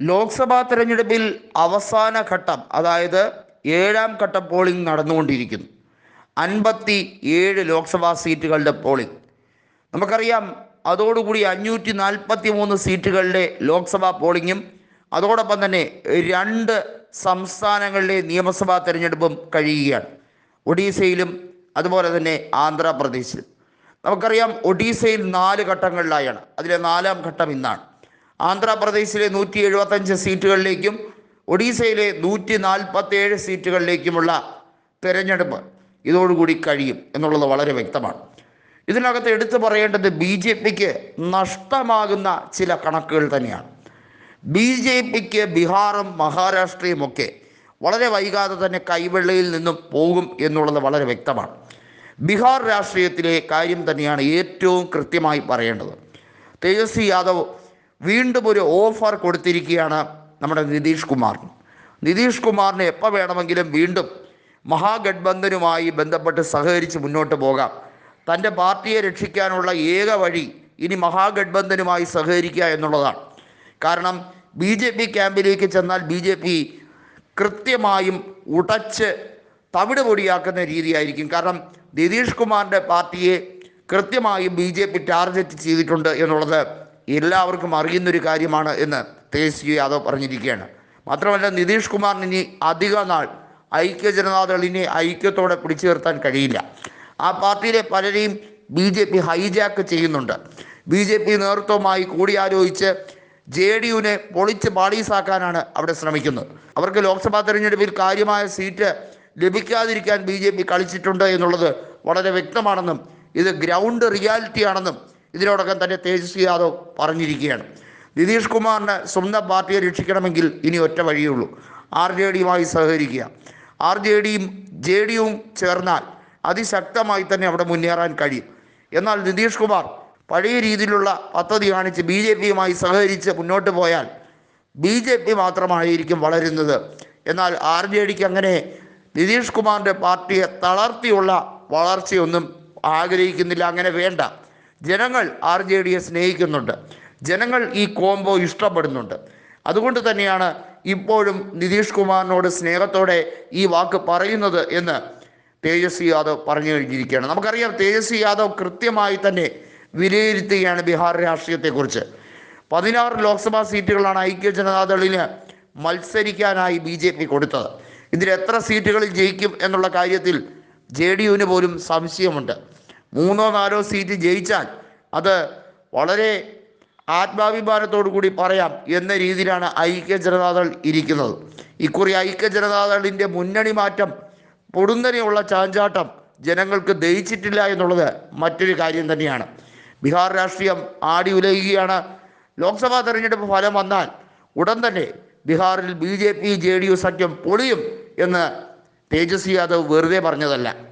ലോക്സഭാ തെരഞ്ഞെടുപ്പിൽ അവസാന ഘട്ടം അതായത് ഏഴാം ഘട്ട പോളിംഗ് നടന്നുകൊണ്ടിരിക്കുന്നു. അൻപത്തി ഏഴ് ലോക്സഭാ സീറ്റുകളുടെ പോളിംഗ്. നമുക്കറിയാം അതോടുകൂടി അഞ്ഞൂറ്റി നാൽപ്പത്തി മൂന്ന് സീറ്റുകളുടെ ലോക്സഭാ പോളിങ്ങും അതോടൊപ്പം തന്നെ രണ്ട് സംസ്ഥാനങ്ങളിലെ നിയമസഭാ തെരഞ്ഞെടുപ്പും കഴിയുകയാണ്. ഒഡീസയിലും അതുപോലെ തന്നെ ആന്ധ്രാപ്രദേശിലും. നമുക്കറിയാം ഒഡീസയിൽ നാല് ഘട്ടങ്ങളിലായാണ്. അതിലെ നാലാം ഘട്ടം ഇന്നാണ്. ആന്ധ്രാപ്രദേശിലെ നൂറ്റി എഴുപത്തഞ്ച് സീറ്റുകളിലേക്കും ഒഡീസയിലെ നൂറ്റി നാൽപ്പത്തേഴ് സീറ്റുകളിലേക്കുമുള്ള തെരഞ്ഞെടുപ്പ് ഇതോടുകൂടി കഴിയും എന്നുള്ളത് വളരെ വ്യക്തമാണ്. ഇതിനകത്ത് എടുത്തു പറയേണ്ടത് ബി ജെ പിക്ക് നഷ്ടമാകുന്ന ചില കണക്കുകൾ തന്നെയാണ്. ബി ജെ പിക്ക് ബീഹാറും മഹാരാഷ്ട്രയും ഒക്കെ വളരെ വൈകാതെ തന്നെ കൈവെള്ളയിൽ നിന്നും പോകും എന്നുള്ളത് വളരെ വ്യക്തമാണ്. ബീഹാർ രാഷ്ട്രീയത്തിലെ കാര്യം തന്നെയാണ് ഏറ്റവും കൃത്യമായി പറയേണ്ടത്. തേജസ്വി യാദവ് വീണ്ടും ഒരു ഓഫർ കൊടുത്തിരിക്കുകയാണ് നമ്മുടെ നിതീഷ് കുമാറിന്. നിതീഷ് കുമാറിന് എപ്പോൾ വേണമെങ്കിലും വീണ്ടും മഹാഗഡ്ബന്ധനുമായി ബന്ധപ്പെട്ട് സഹകരിച്ച് മുന്നോട്ട് പോകാം. തന്റെ പാർട്ടിയെ രക്ഷിക്കാനുള്ള ഏക വഴി ഇനി മഹാഗഡ്ബന്ധനുമായി സഹകരിക്കുക എന്നുള്ളതാണ്. കാരണം ബി ജെ പി ക്യാമ്പിലേക്ക് ചെന്നാൽ ബി ജെ പി കൃത്യമായും ഉടച്ച് തവിട് പൊടിയാക്കുന്ന രീതിയായിരിക്കും. കാരണം നിതീഷ് കുമാറിന്റെ പാർട്ടിയെ കൃത്യമായും ബി ജെ പി ടാർഗറ്റ് ചെയ്തിട്ടുണ്ട് എന്നുള്ളത് എല്ലാവർക്കും അറിയുന്നൊരു കാര്യമാണ് എന്ന് തേജസ്വി യാദവ് പറഞ്ഞിരിക്കുകയാണ്. മാത്രമല്ല നിതീഷ് കുമാറിന് ഇനി അധിക നാൾ ഐക്യ ജനതാദളിനെ ഐക്യത്തോടെ പിടിച്ചു നിർത്താൻ കഴിയില്ല. ആ പാർട്ടിയിലെ പലരെയും ബി ജെ പി ഹൈജാക്ക് ചെയ്യുന്നുണ്ട്. ബി ജെ പി നേതൃത്വവുമായി കൂടിയാലോചിച്ച് ജെ ഡി യുവിനെ പൊളിച്ച് പാളീസാക്കാനാണ് അവിടെ ശ്രമിക്കുന്നത്. അവർക്ക് ലോക്സഭാ തെരഞ്ഞെടുപ്പിൽ കാര്യമായ സീറ്റ് ലഭിക്കാതിരിക്കാൻ ബി ജെ പി കളിച്ചിട്ടുണ്ട് എന്നുള്ളത് വളരെ വ്യക്തമാണെന്നും ഇത് ഗ്രൗണ്ട് റിയാലിറ്റി ആണെന്നും ഇതിനോടകം തന്നെ തേജസ്വി യാദവ് പറഞ്ഞിരിക്കുകയാണ്. നിതീഷ് കുമാറിന് സ്വന്തം പാർട്ടിയെ രക്ഷിക്കണമെങ്കിൽ ഇനി ഒറ്റ വഴിയുള്ളൂ. ആർ ജെ ഡിയുമായി സഹകരിക്കുക. ആർ ജെ ഡിയും ജെ ഡിയും ചേർന്നാൽ അതിശക്തമായി തന്നെ അവിടെ മുന്നേറാൻ കഴിയും. എന്നാൽ നിതീഷ് കുമാർ പഴയ രീതിയിലുള്ള പദ്ധതി കാണിച്ച് ബി ജെ പിയുമായി സഹകരിച്ച് മുന്നോട്ട് പോയാൽ ബി ജെ പി മാത്രമായിരിക്കും വളരുന്നത്. എന്നാൽ ആർ ജെ ഡിക്ക് അങ്ങനെ നിതീഷ് കുമാറിന്റെ പാർട്ടിയെ തളർത്തിയുള്ള വളർച്ചയൊന്നും ആഗ്രഹിക്കുന്നില്ല അങ്ങനെ വേണ്ട. ജനങ്ങൾ ആർ ജെ ഡിയെ സ്നേഹിക്കുന്നുണ്ട്. ജനങ്ങൾ ഈ കോംബോ ഇഷ്ടപ്പെടുന്നുണ്ട്. അതുകൊണ്ട് തന്നെയാണ് ഇപ്പോഴും നിതീഷ് കുമാറിനോട് സ്നേഹത്തോടെ ഈ വാക്ക് പറയുന്നത് എന്ന് തേജസ്വി യാദവ് പറഞ്ഞു കഴിഞ്ഞിരിക്കുകയാണ്. നമുക്കറിയാം തേജസ്വി യാദവ് കൃത്യമായി തന്നെ വിലയിരുത്തുകയാണ് ബീഹാർ രാഷ്ട്രീയത്തെക്കുറിച്ച്. പതിനാറ് ലോക്സഭാ സീറ്റുകളാണ് ഐക്യ ജനതാദളിന് മത്സരിക്കാനായി ബി ജെ പി കൊടുത്തത്. ഇതിൽ എത്ര സീറ്റുകളിൽ ജയിക്കും എന്നുള്ള കാര്യത്തിൽ ജെ ഡി യുവിന് പോലും സംശയമുണ്ട്. മൂന്നോ നാലോ സീറ്റ് ജയിച്ചാൽ അത് വളരെ ആത്മാഭിമാനത്തോടു കൂടി പറയാം എന്ന രീതിയിലാണ് ഐക്യ ജനതാദൾ ഇരിക്കുന്നത്. ഇക്കുറി ഐക്യ ജനതാദളിന്റെ മുന്നണി മാറ്റം പൊടുന്നനെയുള്ള ചാഞ്ചാട്ടം ജനങ്ങൾക്ക് ദഹിച്ചിട്ടില്ല എന്നുള്ളത് മറ്റൊരു കാര്യം തന്നെയാണ്. ബീഹാർ രാഷ്ട്രീയം ആടി ഉലയുകയാണ്. ലോക്സഭാ തെരഞ്ഞെടുപ്പ് ഫലം വന്നാൽ ഉടൻ തന്നെ ബീഹാറിൽ B J P J D U സഖ്യം പൊളിയും എന്ന് തേജസ്വി യാദവ് വെറുതെ പറഞ്ഞതല്ല.